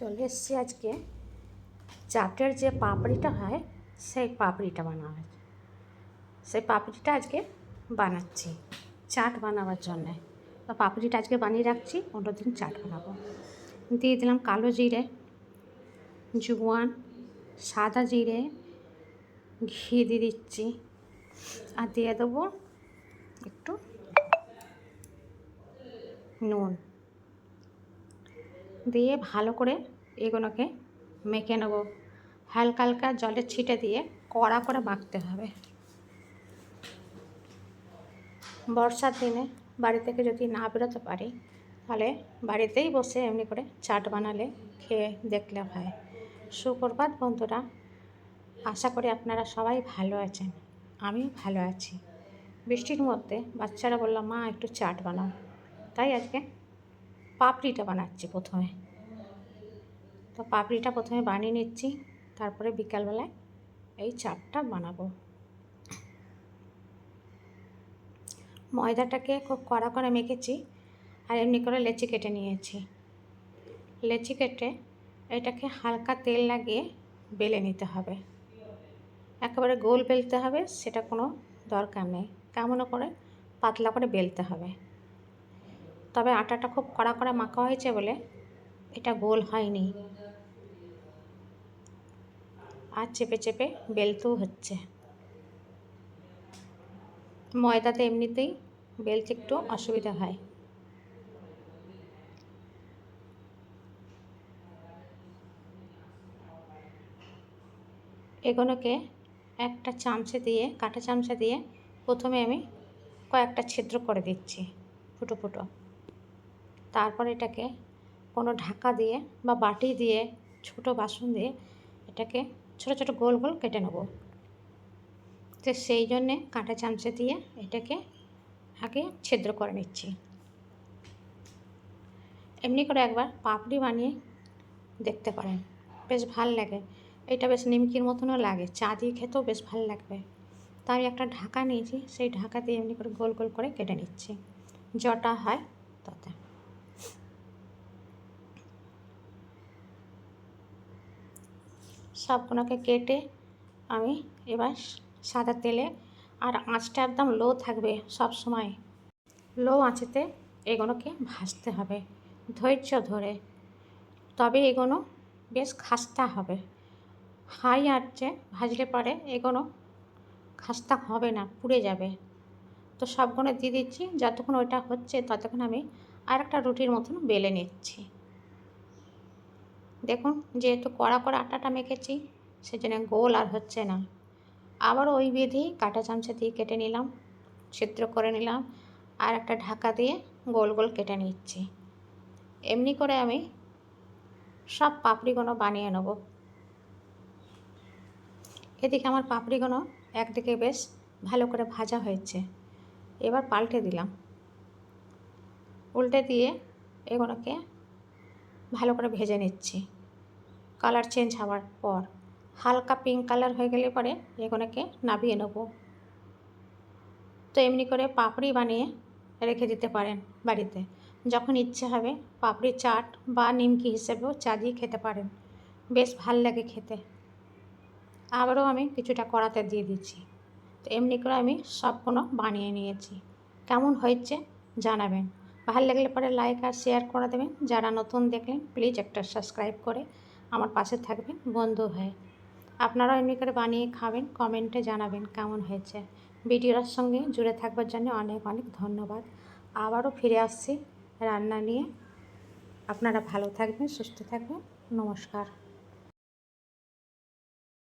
চলে এসছি আজকে। চাটের যে পাপড়িটা হয়, সেই পাপড়িটা বানানো হয় সেই পাপড়িটা আজকে বানাচ্ছি, চাট বানাবার জন্যে। তো পাপড়িটা আজকে বানিয়ে রাখছি, অন্য দিন চাট বানাবো। দিয়ে দিলাম কালো জিরে, জোয়ান, সাদা জিরে, ঘি দিয়ে দিচ্ছি। আর দিয়ে দেবো একটু নুন। দিয়ে ভালো করে এগুলোকে মেখে নেব। হালকা হালকা জলের ছিটে দিয়ে কড়া করে মাখতে হবে। বর্ষার দিনে বাড়ি থেকে যদি না বেরোতে পারি, তাহলে বাড়িতেই বসে এমনি করে চাট বানালে খেয়ে দেখলে হয় সুপ্রভাত বন্ধুরা, আশা করি আপনারা সবাই ভালো আছেন। আমিও ভালো আছি। বৃষ্টির মধ্যে বাচ্চারা বলল, মা, একটু চাট বানাও। তাই আজকে পাপড়িটা বানাচ্ছি প্রথমে। তো পাপড়িটা প্রথমে বানিয়ে নিচ্ছি, তারপরে বিকালবেলায় এই চাপটা বানাবো। ময়দাটাকে খুব কড়া করে মেখেছি আর এমনি করে লেচি কেটে নিয়েছি। লেচি কেটে এটাকে হালকা তেল লাগিয়ে বেলে নিতে হবে। একেবারে গোল বেলতে হবে, সেটা কোনো দরকার নেই। কেমন করে? পাতলা করে বেলতে হবে। তবে আটাটা খুব কড়া কড়া মাখা হয়েছে বলে এটা গোল হয়নি। আর চেপে চেপে বেলতেও হচ্ছে। ময়দাতে এমনিতেই বেলতে একটু অসুবিধা হয়। এগুলোকে একটা চামচে দিয়ে, কাঁটা চামচা দিয়ে প্রথমে আমি কয়েকটা ছিদ্র করে দিচ্ছি ফুটো ফুটো। তারপর এটাকে কোনো ঢাকা দিয়ে বা বাটি দিয়ে ছোট বাসন দিয়ে এটাকে ছোট ছোট গোল গোল কেটে নেব। তো সেই জন্যে কাঁটা চামচে দিয়ে এটাকে আগে ছিদ্র করে নিচ্ছি। এমনি করে একবার পাপড়ি বানিয়ে দেখতে পারেন, বেশ ভালো লাগে। এটা বেশ নিমকির মতনও লাগে, চা দিয়ে খেতেও বেশ ভালো লাগবে। তাই একটা ঢাকা নিয়েছি, সেই ঢাকা দিয়ে এমনি করে গোল গোল করে কেটে নিচ্ছি। যটা হয় তাতে। সবগুলোকে কেটে আমি এবার সাদা তেলে আর আঁচটা একদম লো থাকবে সব সময়। লো আঁচেতে এগুলোকে ভাজতে হবে, ধৈর্য ধরে। তবে এগুলো বেশ খাস্তা হবে। হাই আঁচে ভাজলে পরে এগুলো খাস্তা হবে না, পুড়ে যাবে। তো সবগুলো দিয়ে দিচ্ছি, যতক্ষণ ওইটা হচ্ছে ততক্ষণ আমি আর একটা রুটির মতন বেলে নিচ্ছি। দেখুন, যেহেতু কড়া করে আটাটা মেখেছি, সেজন্য গোল আর হচ্ছে না। আবার ওই বিধি কাঁটা চামচা দিয়ে কেটে নিলাম, ছিদ্র করে নিলাম, আর একটা ঢাকা দিয়ে গোল গোল কেটে নিচ্ছি। এমনি করে আমি সব পাপড়িগুলো বানিয়ে নেব। এদিকে আমার পাপড়িগুলো একদিকে বেশ ভালো করে ভাজা হয়েছে, এবার পাল্টে দিলাম। উল্টে দিয়ে এগুলোকে ভালো করে ভেজে নিচ্ছি। কালার চেঞ্জ হওয়ার পর হালকা পিঙ্ক কালার হয়ে গেলে পরে এগুলোকে নাবিয়ে নেব। তো এমনি করে পাপড়ি বানিয়ে রেখে দিতে পারেন বাড়িতে। যখন ইচ্ছে হবে পাপড়ি চাট বা নিমকি হিসেবেও চা দিয়ে খেতে পারেন। বেশ ভালো লাগে খেতে। আবারও আমি কিছুটা কড়াতে দিয়ে দিচ্ছি। তো এমনি করে আমি সবগুলো বানিয়ে নিয়েছি। কেমন হয়েছে জানাবেন। ভালো লাগলে পরে লাইক আর শেয়ার করে দেবেন। যারা নতুন দেখলেন প্লিজ একটা সাবস্ক্রাইব করে আমার পাশে থাকবেন, বন্ধু হয়ে। আপনারাও এমনি করে বানিয়ে খাবেন কমেন্টে জানাবেন কেমন হয়েছে। ভিডিওর সঙ্গে জুড়ে থাকবার জন্য অনেক অনেক ধন্যবাদ। আবারও ফিরে আসছি রান্না নিয়ে। আপনারা ভালো থাকবেন, সুস্থ থাকবেন। নমস্কার।